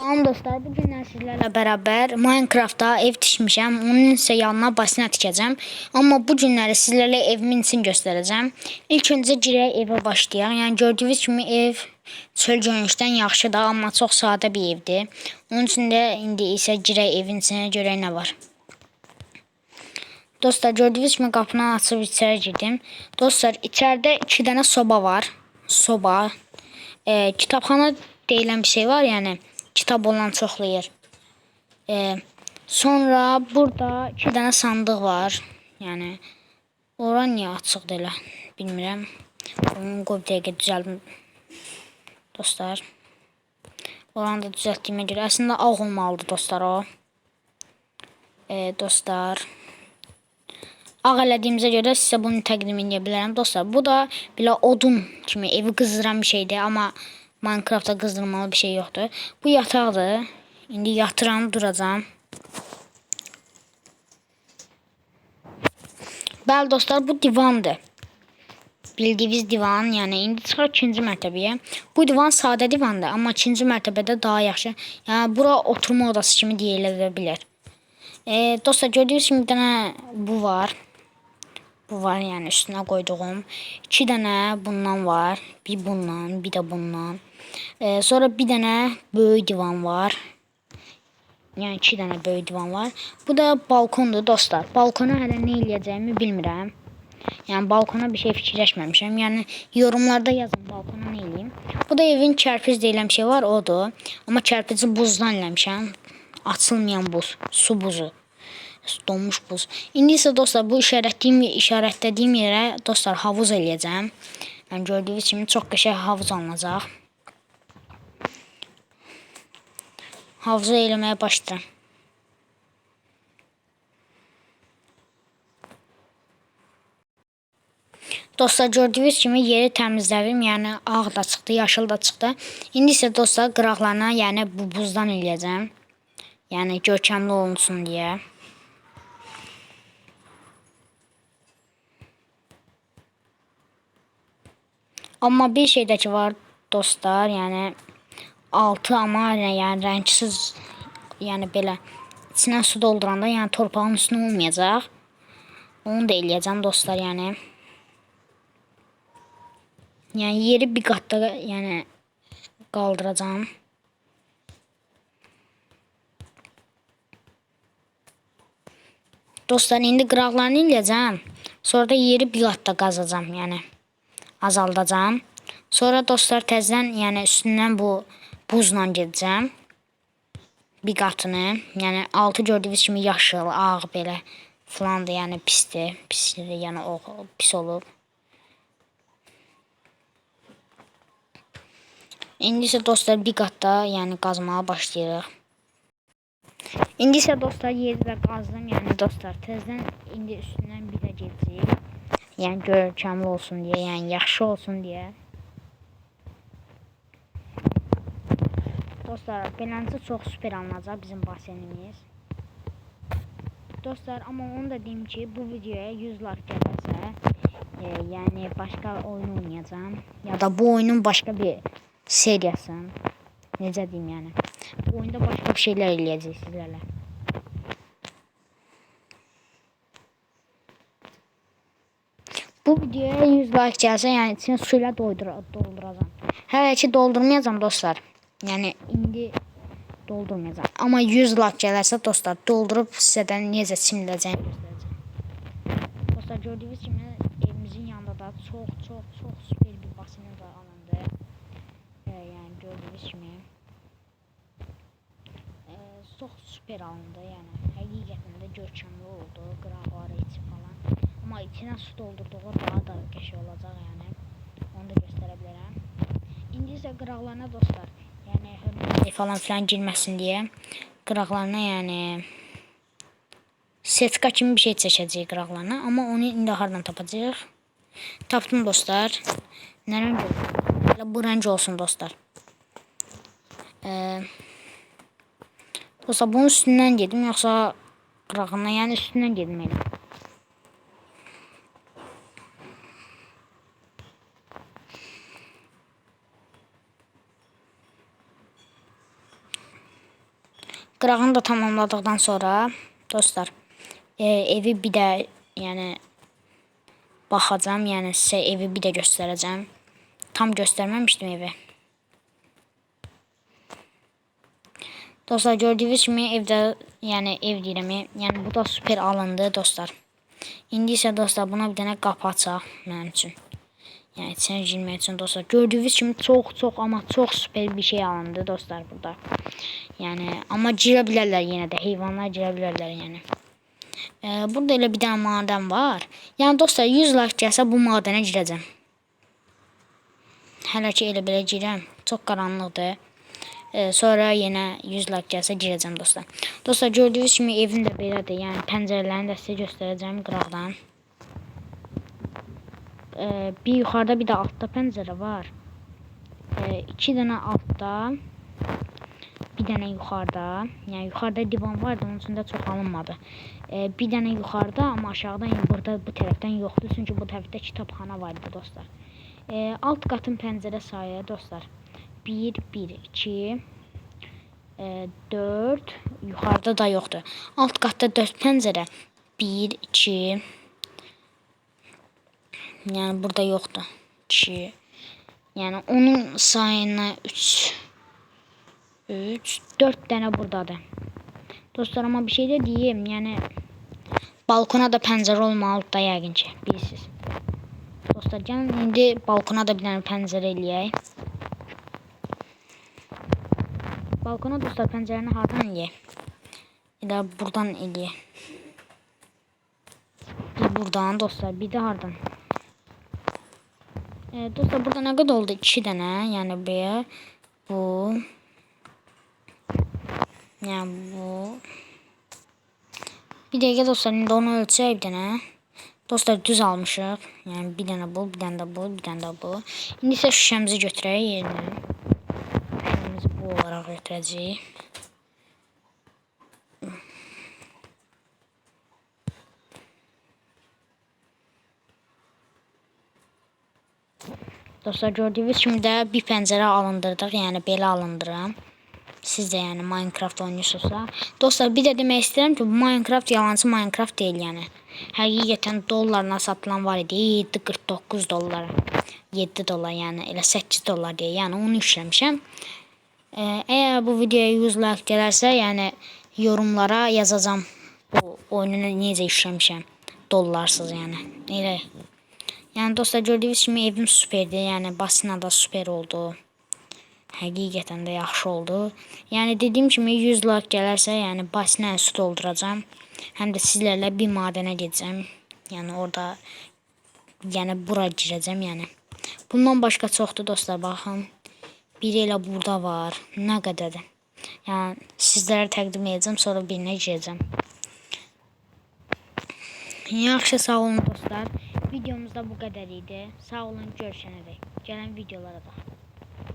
Salam dostlar, bu günlər sizlərlə bərabər Minecraftda ev tikmişəm. Onun isə yanına basina tikəcəm. Amma bu günləri sizlərlə evimin içini göstərəcəm. İlk öncə girək evə başlayaq. Yəni gördüyünüz kimi ev çöl görünüşdən yaxşıdır, amma çox sadə bir evdir. Onun üçün də indi isə girək evin içinə görək nə var. Dostlar gördüğünüz gibi kapını açıp içeri girdim. Dostlar içeride iki tane soba var. Soba. Ee, kitapxana deyilən bir şey var yani. Kitap olan çoxlayır. Ee, sonra burada iki tane sandık var. Yani ora niyə açıqdır elə bilmirəm. Onu qoy bir dəqiqə düzəldim. Dostlar. Oranı da düzəltdiyimə görə əslində ağ olmalıdır dostlar o. Ee, dostlar. Ağ elədiyimizə görə sizə bunu təqdim edə bilərəm dostlar. Bu da belə odun kimi evi qızdıran bir şeydir, amma Minecraftda qızdırmalı bir şey yoxdur. Bu yataqdır. İndi yatıram, duracağam. Bəli dostlar, bu divandır. Bildiyiniz divan, yəni indi çıxaq ikinci mərtəbəyə. Bu divan sadə divandır, amma ikinci mərtəbədə daha yaxşı. Yəni bura oturma odası kimi deyilə. E, dostlar gördüyünüz kimi bir dənə bu var. Bu var yani üstüne koyduğum. iki tane bundan var. Bir bundan, bir de bundan. Ee, sonra bir tane böyük divan var. Yani iki tane böyük divan var. Bu da balkondur dostlar. Balkona hələ nə eləyəcəyimi bilmirəm. Yəni balkona bir şey fikirləşməmişəm. Yəni yorumlarda yazın balkona nə eləyim. Bu da evin kərpiz deyilən şey var, odur. Amma kərpizi buzdan eləmişəm. Açılmayan buz, su buzu donmuş buz. İndi isə dostlar bu işarətlədiyim işarətlədiyim yerə dostlar havuz eləyəcəm. Yəni gördüyünüz kimi çox qəşəng havuz alınacaq. Havuzu eləməyə başlayıram. Dostlar gördüyünüz kimi yeri təmizlədim. Yəni ağ da çıxdı, yaşıl da çıxdı. İndi isə dostlar qıraqlarına, yəni bu buzdan eləyəcəm. Yəni görkəmli olunsun deyə. Ama bir şey de var dostlar, yani altı ama yani renksiz yani belə içinə su dolduranda yani torpağın üstüne olmayacaq. Onu da eləyəcəm dostlar yani. Yani yeri bir qatda yani qaldıracağım. Dostlar indi qıraqlarını eləyəcəm. Sonra da yeri bir qatda qazacağım yani azaldacağım. Sonra dostlar təzədən, yəni üstündən bu buzla gedəcəm. Bir qatını, yəni altı gördüyünüz kimi yaşıl, ağ belə filandır, yəni pisdir. Pisdir, yəni o pis olub. İndi isə dostlar bir qatda, yəni qazmağa başlayırıq. İndi isə dostlar yerdə qazdım, yəni dostlar təzədən indi üstündən bir də gedəcəyik. Yani görkemli olsun diye yani yaxşı olsun diye. Dostlar beləncə çox super alınacaq bizim basenimiz. Dostlar ama onu da deyim ki bu videoya 100 like gəlirsə e, yəni başqa oyun oynayacağım ya da bu oyunun başqa bir seriyası. Necə deyim yəni. Bu oyunda başqa bir şeylər eləyəcək sizlərlə. Bu videoya 100 like gelse yani içine suyla doldur dolduracağım. Hələ ki doldurmayacağım dostlar. Yani indi doldurmayacağım. Ama 100 like gələrsə dostlar doldurup sizədən necə çimləcəyini göstərəcəm. Dostlar gördüyünüz kimi evimizin yanında da çok çok çok süper bir basenimiz var alındı. Ee, yani gördüyünüz kimi ee, çox süper alındı. Yəni həqiqətən də görkəmli oldu. Qıraqları içi falan. Ama içine su doldurduğu daha da keşi olacak yani. Onu da gösterebilirim. İndi isə qıraqlarına dostlar, yəni hörmətli falan filan girməsin deyə qıraqlarına yəni setka kimi bir şey çəkəcəyik qıraqlarına, amma onu indi hardan tapacağıq? Tapdım dostlar. Nə rəng olsun? Bu rəng olsun dostlar. Ee, dostlar bunun üstündən gedim yoxsa qırağına, yəni üstündən getməliyəm. Qırağını da tamamladıktan sonra dostlar e, evi bir de yani baxacağam. Yəni sizə evi bir də göstərəcəm. Tam göstərməmişdim evi. Dostlar gördüyünüz kimi evdə yəni ev deyirəm, yəni bu da super alındı dostlar. İndi isə dostlar buna bir dənə qapı açaq mənim üçün. İçine girmək üçün dostlar. Gördüyünüz kimi çox çox amma çox super bir şey alındı dostlar burada. Yəni amma girə bilərlər yenə də heyvanlar girə bilərlər yəni. Ee, burada elə bir dənə madən var. Yəni dostlar 100 like gəlsə bu madənə girəcəm. Hələ ki elə belə girəm. Çox qaranlıqdır. Ee, sonra yenə 100 like gəlsə girəcəm dostlar. Dostlar gördüyünüz kimi evim də belədir. Yəni pəncərələrini də sizə göstərəcəm qıraqdan. Ee, bir yuxarıda bir də altda pəncərə var. Ee, iki dənə altda bir dənə yuxarıda. Yəni yuxarıda divan vardı, onun üçün də çox alınmadı. Ee, bir dənə yuxarıda, amma aşağıda yəni burada bu tərəfdən yoxdur, çünki bu tərəfdə kitabxana var idi dostlar. Ee, alt qatın pəncərə sayı dostlar 1 1 2 e, 4 yuxarıda da yoxdur. Alt qatda 4 pəncərə 1 2 Yəni burada yoxdur. 2 Yəni onun sayına 3 3 4 dənə burdadır. Dostlar ama bir şey de diyeyim yani balkona da pəncərə olmalıdır da yəqin ki, bilirsiniz. Dostlar gəlin indi balkona da bir dənə pəncərə eləyək. Balkona dostlar pəncərəni hardan eləyək? Elə buradan eləyək. Bir buradan dostlar, bir də hardan? E, dostlar burada ne kadar oldu? 2 dənə, yəni bir bu yani bu bir dəqiqə dostlar indi onu ölçək bir dənə. Dostlar düz almışıq. Yəni bir dənə bu, bir dənə də bu, bir dənə də bu. İndi isə şüşəmizi götürək yerinə. Şüşəmizi bu olaraq götürəcəyik. Dostlar gördüyünüz kimi də bir pəncərə alındırdıq. Yəni belə alındıram. Siz də yəni Minecraft oynayırsınızsa. Dostlar bir də demək istəyirəm ki, Minecraft yalancı Minecraft deyil yəni. Həqiqətən dollarla satılan var idi 7.49 dollara. 7 dollar yəni elə 8 dollar deyə. Yəni onu işləmişəm. Ee, eğer bu videoya 100 like gələrsə, yəni yorumlara yazacağam bu oyunu necə işləmişəm. Dollarsız yəni. Elə yani dostlar gördüğünüz kimi evim süperdi. Yani basına da süper oldu. Həqiqətən də yaxşı oldu. Yəni dediyim kimi 100 like gələrsə, yəni basına su dolduracağam. Həm də sizlərlə bir madənə gedəcəm. Yəni orada yəni bura girəcəm, yəni. Bundan başqa çoxdur dostlar, baxın. Biri elə burada var. Nə qədərdir. Yəni sizlərə təqdim edəcəm, sonra birinə girəcəm. Yaxşı, sağ olun dostlar. Videomuzda bu kadar idi. Sağ olun, görüşene dek. Gelen videolara da.